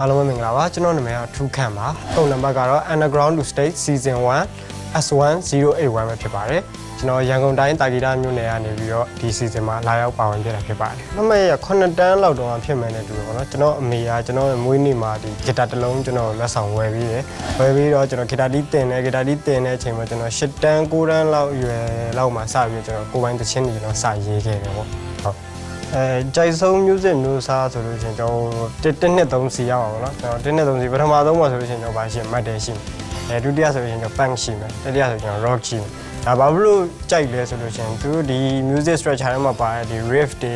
အားလုံးပဲမင်္ဂလာပါကျွန်တော်နာမည်ကထူးခန့်ပါဖုန်းနံပါတ်ကတော့ Underground to State Season 1 S1081 ပဲဖြစ်ပါတယ်ကျွန်တော်ရန်ကုန်တိုင်းတာဂီတာမြို့နယ်ကနေပြီးတော့ဒီ season မှာလာရောက်ပါဝင်ပြတာဖြစ်ပါတယ်။မမရ9တန်းလောက်တော့ဖြစ်မယ်နဲ့တူတယ်ပေါ့နော်။ကျွန်တော်အမေကကျွန်တော်ရဲ့မွေးနေ့မှာဒီဂီတာတစ်လုံးကျွန်တော်လက်ဆောင်ဝယ်ပြီးတယ်။ဝယ်ပြီးတော့ကျွန်တော်ဂီတာတီးတင်တယ်ဂီတာတီးတင်တဲ့အချိန်မှာကျွန်တော်10တန်း9တန်းလောက်အရွယ်လောက်မှာစပြီးကျွန်တော်ကိုယ်ပိုင်သချင်းတွေကျွန်တော်စရေးခဲ့တယ်ပေါ့။ဟုတ် အဲကြိုက်ဆုံး music မျိုးစားဆိုလို့ရှိရင်ကျွန်တော်တစ်တစ်နှစ်သုံးစီရအောင်ပေါ့နော်ကျွန်တော်တစ်နှစ်သုံးစီပထမဆုံးမှာဆိုလို့ရှိရင်ကျွန်တော်ပါရှိမှတ်တယ်ရှိမယ်အဲဒုတိယဆိုလို့ရှိရင်ကျွန်တော် punk ရှိမယ်တတိယဆိုကျွန်တော် rock ရှိမယ်ဒါဘာဖြစ်လို့ကြိုက်လဲဆိုလို့ရှိရင်သူတို့ဒီ music structure ထဲမှာပါတဲ့ဒီ riff တွေ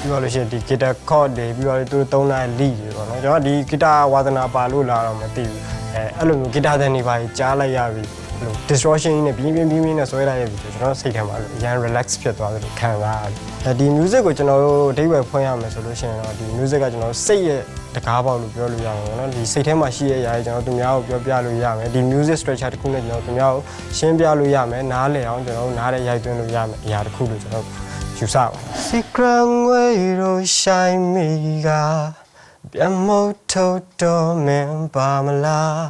ပြီးတော့လို့ရှိရင်ဒီ guitar chord တွေပြီးတော့သူတို့သုံးတဲ့ lead တွေပေါ့နော်ကျွန်တော်ဒီ guitar ဝါသနာပါလို့လာတော့မသိဘူးအဲအဲ့လိုမျိုး guitar တဲ့နေပါကြီးကြားလိုက်ရပြီ အဲ့လို distortion နဲ့ပြင်းပြင်းပြင်းပြင်းနဲ့ဆွဲလိုက်ရပြီဆိုကျွန်တော်စိတ်ထဲမှာအရန် relax ဖြစ်သွားတယ်လို့ခံစားရတယ်အဲဒီ music ကိုကျွန်တော်တို့အဓိပ္ပာယ်ဖွင့်ရမယ်ဆိုလို့ရှိရင်တော့ဒီ music ကကျွန်တော်စိတ်ရဲ့တကားပေါက်လို့ပြောလို့ရမှာပေါ့နော်ဒီစိတ်ထဲမှာရှိတဲ့အရာတွေကျွန်တော်တို့သူများကိုပြောပြလို့ရမယ်ဒီ music structure တစ်ခုနဲ့ကျွန်တော်သူများကိုရှင်းပြလို့ရမယ်နားလည်အောင်ကျွန်တော်တို့နားတဲ့ရိုက်သွင်းလို့ရမယ်အရာတစ်ခုလို့ကျွန်တော်ယူဆပါတယ် Secret way တို့ shine me က ပြန်မထုတ်တော့မင်းပါမလား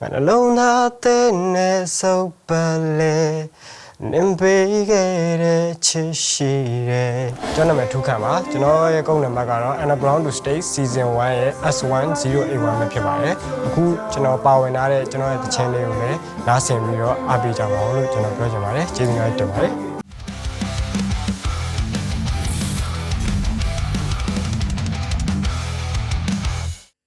ငါနှလုံးသားတဲ့နဲ့စုပ်ပလဲနင်ပေးခဲ့တဲ့ချစ်ရှိတယ်ကျွန်တော်နာမည်ထူးခန့်ပါကျွန်တော်ရဲ့ကုန်းနံပါတ်ကတော့ Underground to State Season 1ရဲ့ S1081 ပဲဖြစ်ပါတယ်အခုကျွန်တော်ပါဝင်ထားတဲ့ကျွန်တော်ရဲ့တခြင်းလေးကိုလည်းနားဆင်ပြီးတော့အားပေးကြပါဦးလို့ကျွန်တော်ပြောချင်ပါတယ်ကျေးဇူးများတင်ပါတယ်